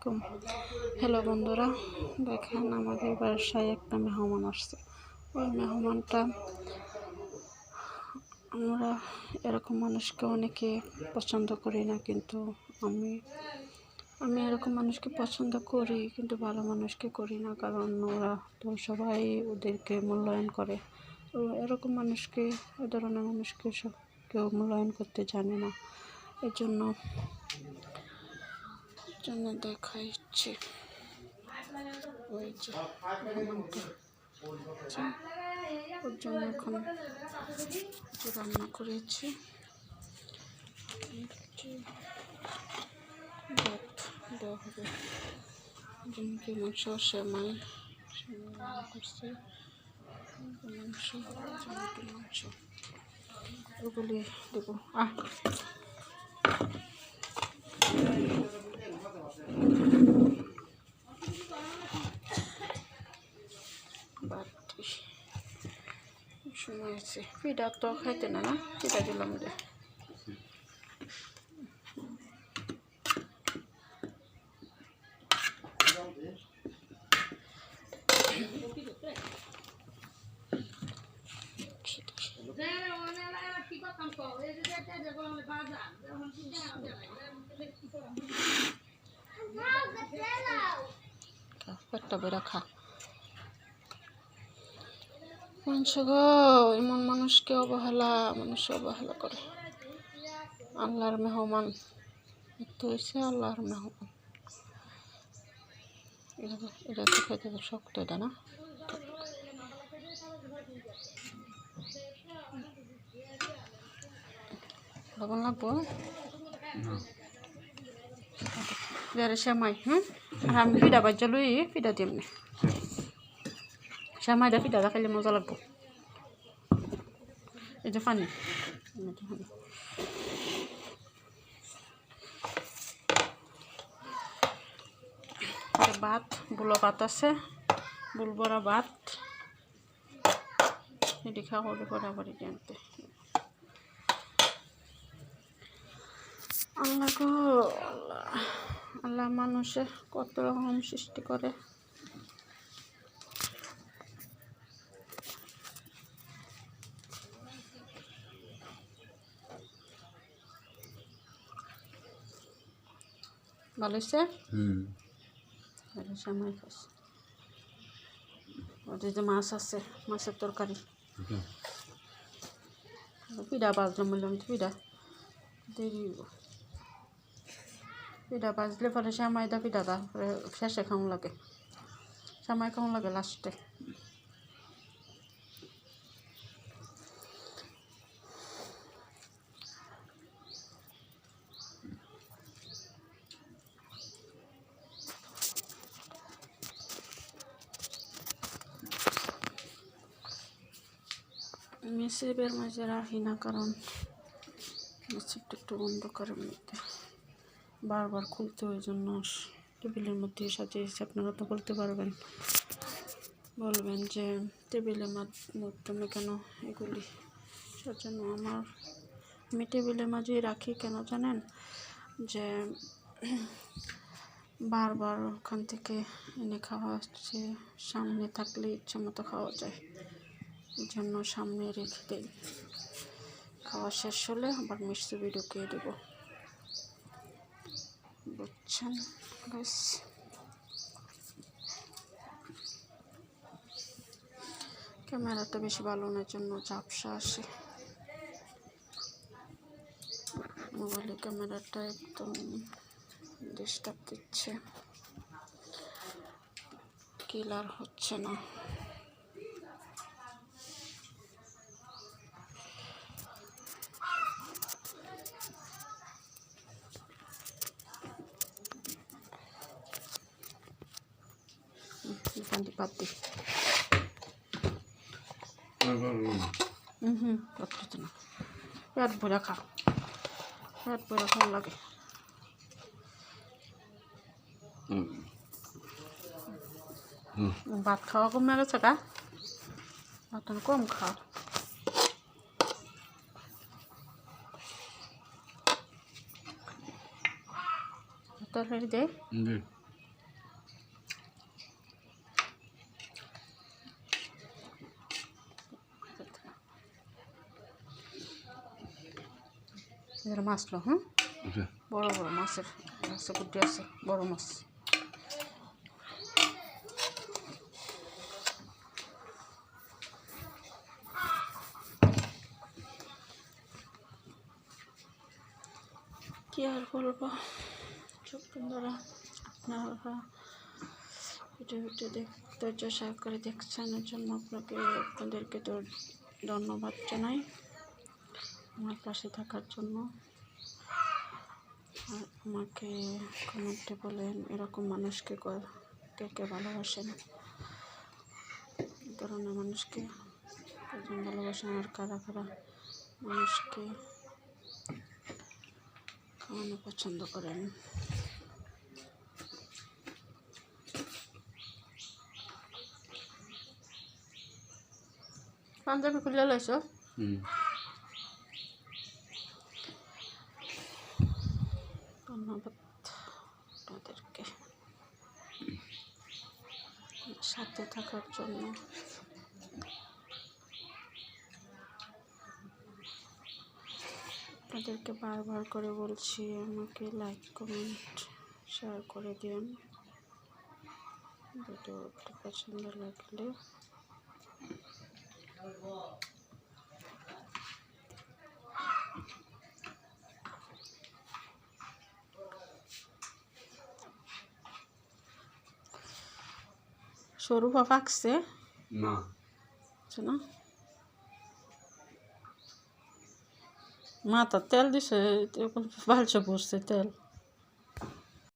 আলাইকুম। হ্যালো বন্ধুরা, দেখেন আমাদের বাসায় একটা মেহমান আসছে। ওই মেহমানটা আমরা এরকম মানুষকে অনেকে পছন্দ করি না, কিন্তু আমি আমি এরকম মানুষকে পছন্দ করি, কিন্তু ভালো মানুষকে করি না, কারণ ওরা তো সবাই ওদেরকে মূল্যায়ন করে। তো এরকম মানুষকে, এ ধরনের মানুষকে সব কেউ মূল্যায়ন করতে জানে না। এর জন্য জন্য দেখাচ্ছি ওই ওর জন্য এখন রান্না করেছি ভাত দেওয়া হবে। ডিমকি মাংস, সেমাই রান্না মাংস জমিটি মাংস। ওগুলি দেবো। আহ! আছে। পিঠা তো খাইতে না না? পিঠা দিলাম রে পেটটা বেড়া খা। মানুষ গো এমন মানুষকে অবহেলা মানুষ অবহেলা করে। আল্লাহর মেহমান। তো হয়েছে আল্লাহর মেহমান। এটা তো এটা তো খেতে তো শক্ত এটা না? লবণ লাগবো? যারা সেমাই হুম? আর আমি পিঠা বাজ্যা লই পিঠা দিই এমনি সেমাইটা পিঠাটা খাইলে মজা লাগবো। যে পানি। ভাত, বুলো ভাত আছে, বুলবরা ভাত। এটি খাওয়া বরাবরই জানতে আল্লাহ আল্লাহ। আল্লাহ মানুষে কত রকম সৃষ্টি করে। ভালো হয়েছে? হুম। সময় খাস ওদের যে মাছ আছে মাছের তরকারি। পিঠা বাজলাম বললাম পিঠা দেরি হইব। পিঠা বাজলে পরে শ্যামাই দা পিঠা দা শেষে খাওয়া লাগে? শ্যামাই খাওয়া লাগে লাস্টে? মেসেবের মাঝে রাখি না, কারণ মেসেবটা একটু অন্ধকারের মধ্যে। বারবার খুলতে ওই জন্য টেবিলের মধ্যে সাজিয়েছি আপনারা তো বলতে পারবেন। বলবেন যে টেবিলের মাধ্যমে কেন এগুলি সেজন্য আমার আমি টেবিলের মাঝেই রাখি কেন জানেন? যে বারবার ওখান থেকে এনে খাওয়া হচ্ছে, সামনে থাকলে ইচ্ছে মতো খাওয়া যায়। জন্য সামনে রেখে দেই। খাওয়া শেষ হলে আবার মিষ্টি ঢুকিয়ে দেব। বুঝছেন? ক্যামেরাটা বেশি ভালো না জন্য ঝাপসা আসে। মোবাইলে ক্যামেরাটা একদম ডিস্টার্ব দিচ্ছে। ক্লিয়ার হচ্ছে না। বাদ দিই হুম হুম না। পেট ভরে খা। পেট ভরে খাওয়া লাগে। ভাত খাওয়া কমে গেছে গা? ভাত কম খাও তরকারি দে। এদের মাছলো হ্যাঁ? আচ্ছা। বড় বড় মাছের আছে গুটি আছে বড় মাছ। কি আর বলব? সব বন্ধুরা আপনারা ভিডিও ভিডিও ধৈর্য সহকারে দেখছেন এর জন্য আপনাকে আপনাদেরকে তো ধন্যবাদ জানাই। আমার পাশে থাকার জন্য। আর আমাকে কমেন্টে বলেন এরকম মানুষকে কে কে ভালোবাসেন? ধরনের মানুষকে কজন ভালোবাসেন আর কারা কারা মানুষকে খাওয়ানো পছন্দ করেন? পাঞ্জাবি খুলে লাইছ? হুম। ধন্যবাদ তাদেরকে সাথে থাকার জন্য। তাদেরকে বারবার করে বলছি, আমাকে লাইক কমেন্ট শেয়ার করে দিন। ভিডিওটি পছন্দ লাগলে সরু পাকছে। না। আছে না। মাথা তেল দিছে বালছে পড়ছে তেল।